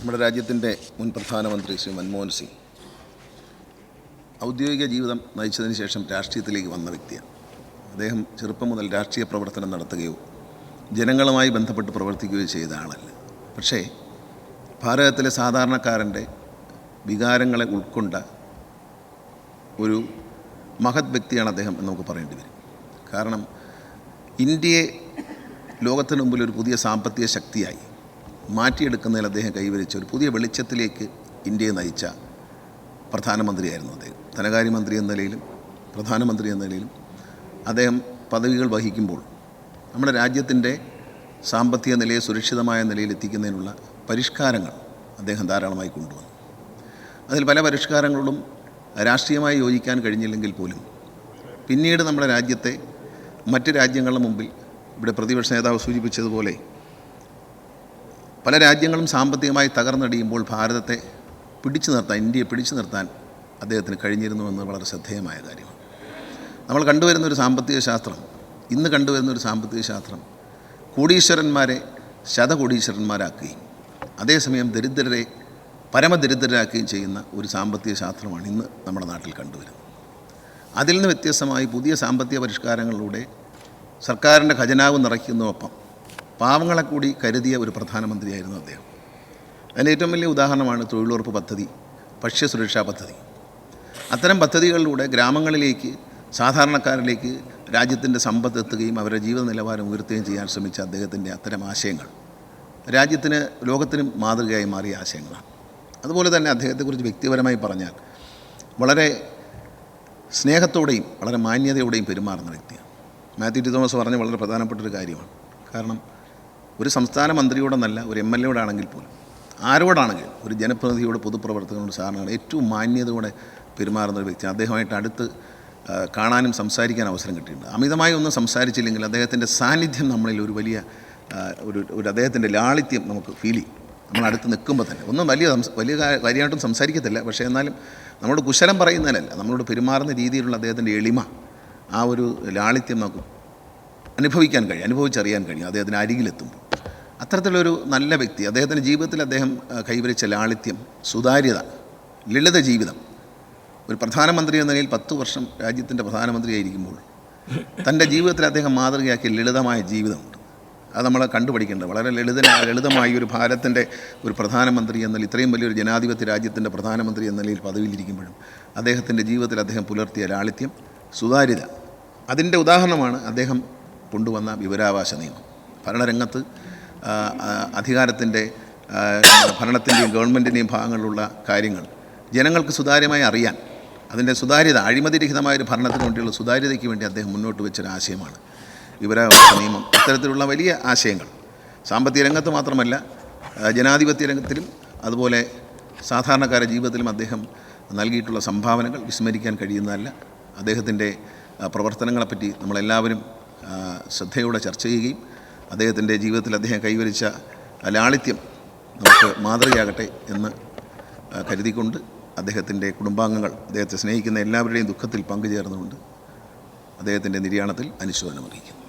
നമ്മുടെ രാജ്യത്തിന്റെ മുൻ പ്രധാനമന്ത്രി ശ്രീ മൻമോഹൻ സിംഗ് ഔദ്യോഗിക ജീവിതം നയിച്ചതിന് ശേഷം രാഷ്ട്രീയത്തിലേക്ക് വന്ന വ്യക്തിയാണ്. അദ്ദേഹം ചെറുപ്പം മുതൽ രാഷ്ട്രീയ പ്രവർത്തനം നടത്തുകയോ ജനങ്ങളുമായി ബന്ധപ്പെട്ട് പ്രവർത്തിക്കുകയോ ചെയ്ത ആളല്ല. പക്ഷേ ഭാരതത്തിലെ സാധാരണക്കാരന്റെ വികാരങ്ങളെ ഉൾക്കൊണ്ട ഒരു മഹത് വ്യക്തിയാണ് അദ്ദേഹം എന്ന് നമുക്ക് പറയേണ്ടി വരും. കാരണം ഇന്ത്യയെ ലോകത്തിന് മുമ്പിൽ ഒരു പുതിയ സാമ്പത്തിക ശക്തിയായി മാറ്റിയെടുക്കുന്നതിൽ അദ്ദേഹം കൈവരിച്ച ഒരു പുതിയ വെളിച്ചത്തിലേക്ക് ഇന്ത്യയെ നയിച്ച പ്രധാനമന്ത്രിയായിരുന്നു അദ്ദേഹം. ധനകാര്യമന്ത്രി എന്ന നിലയിലും പ്രധാനമന്ത്രി എന്ന നിലയിലും അദ്ദേഹം പദവികൾ വഹിക്കുമ്പോൾ നമ്മുടെ രാജ്യത്തിന്റെ സാമ്പത്തിക നിലയെ സുരക്ഷിതമായ നിലയിൽ എത്തിക്കുന്നതിനുള്ള പരിഷ്കാരങ്ങൾ അദ്ദേഹം ധാരാളമായി കൊണ്ടുവന്നു. അതിൽ പല പരിഷ്കാരങ്ങളോടും രാഷ്ട്രീയമായി യോജിക്കാൻ കഴിഞ്ഞില്ലെങ്കിൽ പോലും പിന്നീട് നമ്മുടെ രാജ്യത്തെ മറ്റ് രാജ്യങ്ങളുടെ മുമ്പിൽ ഇവിടെ പ്രതിപക്ഷ നേതാവ് സൂചിപ്പിച്ചതുപോലെ പല രാജ്യങ്ങളും സാമ്പത്തികമായി തകർന്നടിയുമ്പോൾ ഭാരതത്തെ പിടിച്ചു നിർത്താൻ ഇന്ത്യയെ പിടിച്ചു നിർത്താൻ അദ്ദേഹത്തിന് കഴിഞ്ഞിരുന്നുവെന്ന് വളരെ ശ്രദ്ധേയമായ കാര്യമാണ്. നമ്മൾ കണ്ടുവരുന്ന ഒരു സാമ്പത്തിക ശാസ്ത്രം ഇന്ന് കണ്ടുവരുന്ന ഒരു സാമ്പത്തിക ശാസ്ത്രം കോടീശ്വരന്മാരെ ശതകോടീശ്വരന്മാരാക്കുകയും അതേസമയം ദരിദ്രരെ പരമദരിദ്രരാക്കുകയും ചെയ്യുന്ന ഒരു സാമ്പത്തിക ശാസ്ത്രമാണ് ഇന്ന് നമ്മുടെ നാട്ടിൽ കണ്ടുവരുന്നത്. അതിൽ നിന്ന് വ്യത്യസ്തമായി പുതിയ സാമ്പത്തിക പരിഷ്കാരങ്ങളിലൂടെ സർക്കാരിന്റെ ഖജനാവ് നിറയ്ക്കുന്നതൊപ്പം പാവങ്ങളെ കൂടി കരുതിയ ഒരു പ്രധാനമന്ത്രിയായിരുന്നു അദ്ദേഹം. അതിന്റെ ഏറ്റവും വലിയ ഉദാഹരണമാണ് തൊഴിലുറപ്പ് പദ്ധതി ഭക്ഷ്യസുരക്ഷാ പദ്ധതി. അത്തരം പദ്ധതികളിലൂടെ ഗ്രാമങ്ങളിലേക്ക് സാധാരണക്കാരിലേക്ക് രാജ്യത്തിന്റെ സമ്പത്ത് എത്തുകയും അവരുടെ ജീവിത നിലവാരം ഉയർത്തുകയും ചെയ്യാൻ ശ്രമിച്ച അദ്ദേഹത്തിന്റെ അത്തരം ആശയങ്ങൾ രാജ്യത്തിന് ലോകത്തിനും മാതൃകയായി മാറിയ ആശയങ്ങളാണ്. അതുപോലെ തന്നെ അദ്ദേഹത്തെക്കുറിച്ച് വ്യക്തിപരമായി പറഞ്ഞാൽ വളരെ സ്നേഹത്തോടെയും വളരെ മാന്യതയോടെയും പെരുമാറുന്ന വ്യക്തിയാണ്. മാത്യു ടി തോമസ് പറഞ്ഞ വളരെ പ്രധാനപ്പെട്ട ഒരു കാര്യമാണ്. കാരണം ഒരു സംസ്ഥാന മന്ത്രിയോടെന്നല്ല ഒരു എം എൽ എയോടാണെങ്കിൽ പോലും. ആരോടാണെങ്കിലും ഒരു ജനപ്രതിനിധിയോട് പൊതുപ്രവർത്തകനോട് സാറിനാണ് ഏറ്റവും മാന്യതയോടെ പെരുമാറുന്ന ഒരു വ്യക്തി. അദ്ദേഹമായിട്ട് അടുത്ത് കാണാനും സംസാരിക്കാൻ അവസരം കിട്ടിയിട്ടുണ്ട്. അമിതമായി ഒന്നും സംസാരിച്ചില്ലെങ്കിൽ അദ്ദേഹത്തിന്റെ സാന്നിധ്യം നമ്മളിൽ ഒരു വലിയ ഒരു ഒരു അദ്ദേഹത്തിന്റെ ലാളിത്യം നമുക്ക് ഫീൽ ചെയ്യും. നമ്മൾ അടുത്ത് നിൽക്കുമ്പോൾ തന്നെ. ഒന്നും വലിയ വലിയ കാര്യമായിട്ടും സംസാരിക്കത്തില്ല. പക്ഷേ എന്നാലും നമ്മളോട് കുശലം പറയുന്നതിനല്ല. നമ്മളോട് പെരുമാറുന്ന രീതിയിലുള്ള അദ്ദേഹത്തിന്റെ എളിമ ആ ഒരു ലാളിത്യം നമുക്ക് അനുഭവിക്കാൻ കഴിയും അനുഭവിച്ചറിയാൻ കഴിയും അദ്ദേഹത്തിന് അരികിലെത്തുമ്പോൾ. അത്തരത്തിലൊരു നല്ല വ്യക്തി അദ്ദേഹത്തിന്റെ ജീവിതത്തിൽ അദ്ദേഹം കൈവരിച്ച ലാളിത്യം സുതാര്യത ലളിത ജീവിതം. ഒരു പ്രധാനമന്ത്രി എന്ന നിലയിൽ പത്ത് വർഷം രാജ്യത്തിന്റെ പ്രധാനമന്ത്രിയായിരിക്കുമ്പോൾ തന്റെ ജീവിതത്തിൽ അദ്ദേഹം മാതൃകയാക്കിയ ലളിതമായ ജീവിതമുണ്ട്. അത് നമ്മൾ കണ്ടുപഠിക്കേണ്ടത് വളരെ ലളിത ലളിതമായി ഒരു ഭാരതത്തിന്റെ ഒരു പ്രധാനമന്ത്രി എന്നാൽ ഇത്രയും വലിയൊരു ജനാധിപത്യ രാജ്യത്തിന്റെ പ്രധാനമന്ത്രി എന്ന നിലയിൽ പദവിയിലിരിക്കുമ്പോഴും അദ്ദേഹത്തിന്റെ ജീവിതത്തിൽ അദ്ദേഹം പുലർത്തിയ ലാളിത്യം സുതാര്യത. അതിന്റെ ഉദാഹരണമാണ് അദ്ദേഹം കൊണ്ടുവന്ന വിവരാവകാശ നിയമം. ഭരണരംഗത്ത് അധികാരത്തിന്റെ ഭരണത്തിന്റെയും ഗവൺമെന്റിന്റെയും ഭാഗങ്ങളിലുള്ള കാര്യങ്ങൾ ജനങ്ങൾക്ക് സുതാര്യമായി അറിയാൻ അതിന്റെ സുതാര്യത അഴിമതിരഹിതമായ ഒരു ഭരണത്തിന് വേണ്ടിയുള്ള സുതാര്യതയ്ക്ക് വേണ്ടി അദ്ദേഹം മുന്നോട്ട് വെച്ചൊരു ആശയമാണ് വിവരാവകാശ നിയമം. ഇത്തരത്തിലുള്ള വലിയ ആശയങ്ങൾ സാമ്പത്തിക രംഗത്ത് മാത്രമല്ല ജനാധിപത്യ രംഗത്തിലും അതുപോലെ സാധാരണക്കാരുടെ ജീവിതത്തിലും അദ്ദേഹം നൽകിയിട്ടുള്ള സംഭാവനകൾ വിസ്മരിക്കാൻ കഴിയുന്നതല്ല. അദ്ദേഹത്തിന്റെ പ്രവർത്തനങ്ങളെപ്പറ്റി നമ്മളെല്ലാവരും ശ്രദ്ധയോടെ ചർച്ച ചെയ്യുകയും അദ്ദേഹത്തിന്റെ ജീവിതത്തിൽ അദ്ദേഹം കൈവരിച്ച ലാളിത്യം നമുക്ക് മാതൃകയാകട്ടെ എന്ന് കരുതിക്കൊണ്ട് അദ്ദേഹത്തിന്റെ കുടുംബാംഗങ്ങൾ അദ്ദേഹത്തെ സ്നേഹിക്കുന്ന എല്ലാവരുടെയും ദുഃഖത്തിൽ പങ്കുചേർന്നുകൊണ്ട് അദ്ദേഹത്തിന്റെ നിര്യാണത്തിൽ അനുശോചനം അറിയിക്കുന്നു